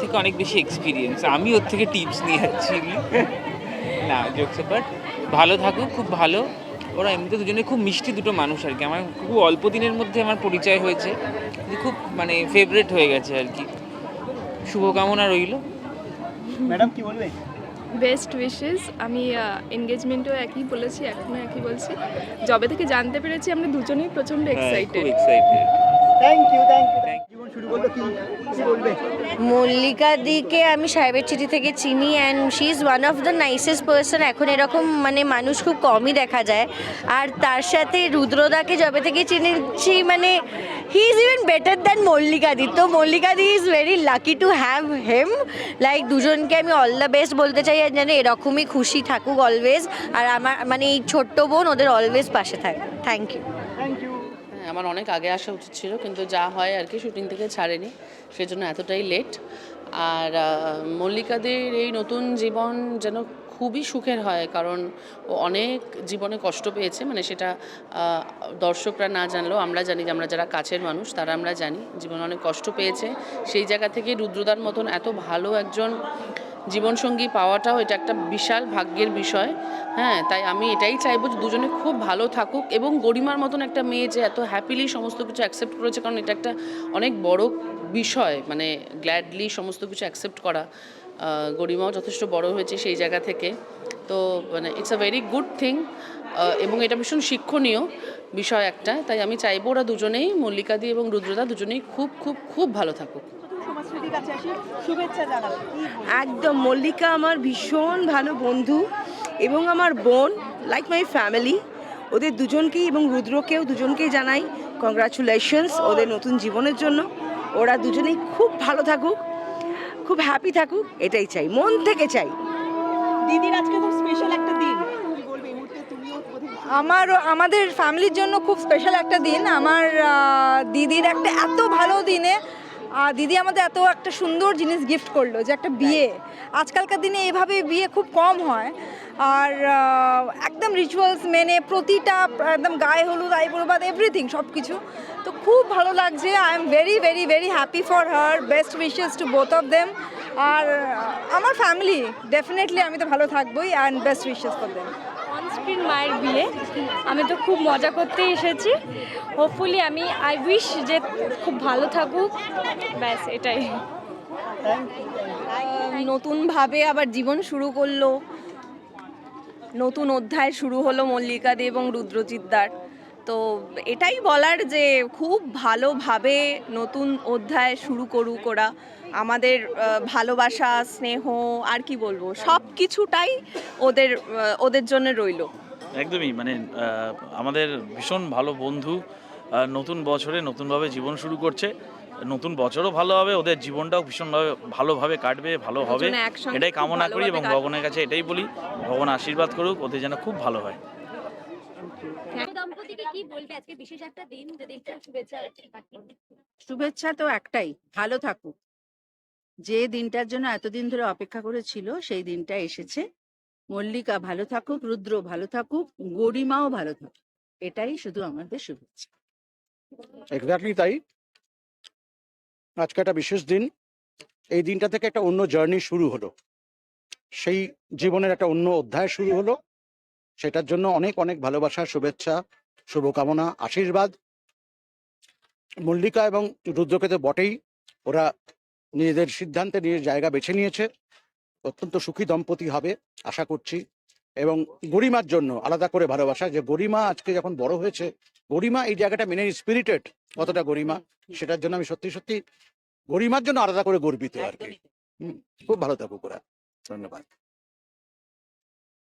থেকে অনেক বেশি এক্সপিরিয়েন্স আমি ওর থেকে টিপস নিয়ে যাচ্ছি না জোকস বাট ভালো থাকুক খুব ভালো। ওরা এমনিতে দুজনে খুব মিষ্টি দুটো মানুষ আর কি। আমার খুব অল্প দিনের মধ্যে আমার পরিচয় হয়েছে। খুব মানে ফেভারেট হয়ে গেছে আর কি। শুভকামনা রইল। ম্যাডাম কি বলবে? বেস্ট উইশেস আমি এনগেজমেন্টও একই বলেছি এখনও একই বলছি। যবে থেকে জানতে পেরেছি আমরা দুজনেই প্রচণ্ড excited excited thank you thank you জীবন মল্লিকা দিকে আমি সাহেবের চিঠি থেকে চিনি and she is one of the nicest person এখন এরকম মানে মানুষ খুব কমই দেখা যায়। আর তার সাথে রুদ্রদাকে যবে থেকে চিনেছি মানে he is even better than Mallika দি। তো মল্লিকা দি is very lucky to have him like দুজনকে আমি অল দ্য বেস্ট বলতে চাই আর যেন এরকমই খুশি থাকুক অলওয়েজ আর আমার মানে এই ছোট্ট বোন ওদের অলওয়েজ পাশে থাকে। থ্যাংক ইউ থ্যাংক ইউ আমার অনেক আগে আসা উচিত ছিল, কিন্তু যা হয় আর কি শুটিং থেকে ছাড়েনি, সেজন্য এতটাই লেট আর মল্লিকাদের এই নতুন জীবন যেন খুবই সুখের হয়, কারণ ও অনেক জীবনে কষ্ট পেয়েছে মানে সেটা দর্শকরা না জানলেও আমরা জানি যে আমরা যারা কাছের মানুষ, তারা আমরা জানি। জীবনে অনেক কষ্ট পেয়েছে। সেই জায়গা থেকে রুদ্রদার মতন এত ভালো একজন জীবনসঙ্গী পাওয়াটাও এটা একটা বিশাল ভাগ্যের বিষয়। হ্যাঁ তাই আমি এটাই চাইব যে দুজনে খুব ভালো থাকুক এবং গরিমার মতন একটা মেয়ে যে এত হ্যাপিলি সমস্ত কিছু অ্যাকসেপ্ট করেছে, কারণ এটা একটা অনেক বড় বিষয় মানে গ্ল্যাডলি সমস্ত কিছু অ্যাকসেপ্ট করা। গরিমাও যথেষ্ট বড় হয়েছে সেই জায়গা থেকে। তো মানে it's a very good thing এবং এটা ভীষণ শিক্ষণীয় বিষয় একটা। তাই আমি চাইব ওরা দুজনেই, মল্লিকাদি এবং রুদ্রদা দুজনেই খুব খুব খুব ভালো থাকুক। সমাজসেবীর কাছে আসি। শুভেচ্ছা জানাব। একদম মল্লিকা আমার ভীষণ ভালো বন্ধু এবং আমার বোন লাইক মাই ফ্যামিলি ওদের দুজনকেই এবং রুদ্রকেও দুজনকেই জানাই কংগ্রাচুলেশনস ওদের নতুন জীবনের জন্য। ওরা দুজনেই খুব ভালো থাকুক খুব হ্যাপি থাকুক এটাই চাই মন থেকে চাই। দিদির আজকে খুব স্পেশাল একটা দিন। কি বলবে এই মুহূর্তে তুমিও বোধহয় আমার আমাদের ফ্যামিলির জন্য খুব স্পেশাল একটা দিন। আমার দিদির একটা এত ভালো দিনে আহ, দিদি আমাদের এত একটা সুন্দর জিনিস গিফট করল যে একটা বিয়ে। আজকালকার দিনে এভাবে বিয়ে খুব কম হয়। আর একদম রিচুয়ালস মেনে প্রতিটা একদম গায়ে হলুদ আই বলবাদ এভরিথিং সব কিছু তো খুব ভালো লাগছে। I am very very very happy for her best wishes to both of them আর আমার ফ্যামিলি ডেফিনেটলি আমি তো ভালো থাকবোই। And best wishes for them onscreen মায়ের বিয়ে। আমি তো খুব মজা করতে এসেছি। হোপফুলি আমি আই উইশ যে খুব ভালো থাকুক। ব্যাস, এটাই। নতুনভাবে আবার জীবন শুরু করল। নতুন অধ্যায় শুরু হলো মল্লিকা দে এবং রুদ্রজিৎদার তো এটাই বলার যে খুব ভালোভাবে নতুন অধ্যায় শুরু করুক ওরা। আমাদের ভালোবাসা স্নেহ আর কি বলব সব কিছুটাই ওদের ওদের জন্য রইল। একদমই মানে আমাদের ভীষণ ভালো বন্ধু নতুন বছরে নতুনভাবে জীবন শুরু করছে। নতুন বছরও ভালো হবে ওদের জীবনটাও ভীষণভাবে ভালোভাবে কাটবে ভালো হবে। এটাই কামনা করি এবং। ভগবানের কাছে এটাই বলি ভগবান আশীর্বাদ করুক ওদের যেন খুব ভালো হয়। কি বলবে? আজকে বিশেষ একটা দিন যদি একটু শুভেচ্ছা শুভেচ্ছা তো একটাই ভালো থাকুক। যে দিনটার জন্য এতদিন ধরে অপেক্ষা করেছিল সেই দিনটা এসেছে। মল্লিকা ভালো থাকুক রুদ্র ভালো থাকুক গরিমাও ভালো থাকুক। এটাই শুধু আমাদের শুভেচ্ছা। এক্স্যাক্টলি তাই। আজকে একটা বিশেষ দিন। এই দিনটা থেকে একটা অন্য জার্নি শুরু হলো। সেই জীবনের একটা অন্য অধ্যায় শুরু হলো। সেটার জন্য অনেক অনেক ভালোবাসা শুভেচ্ছা। শুভকামনা আশীর্বাদ। মল্লিকা এবং রুদ্রকে তো বটেই ওরা নিজেদের সিদ্ধান্তে নিজের জায়গা বেছে নিয়েছে। অত্যন্ত সুখী দম্পতি হবে আশা করছি। এবং গরিমার জন্য আলাদা করে ভালোবাসা যে গরিমা আজকে যখন বড় হয়েছে গরিমা এই জায়গাটা মেনে স্পিরিটেড কতটা গরিমা সেটার জন্য আমি সত্যি সত্যি গরিমার জন্য আলাদা করে গর্বিত আর কি। হুম, খুব ভালো থাকুক ওরা। ধন্যবাদ।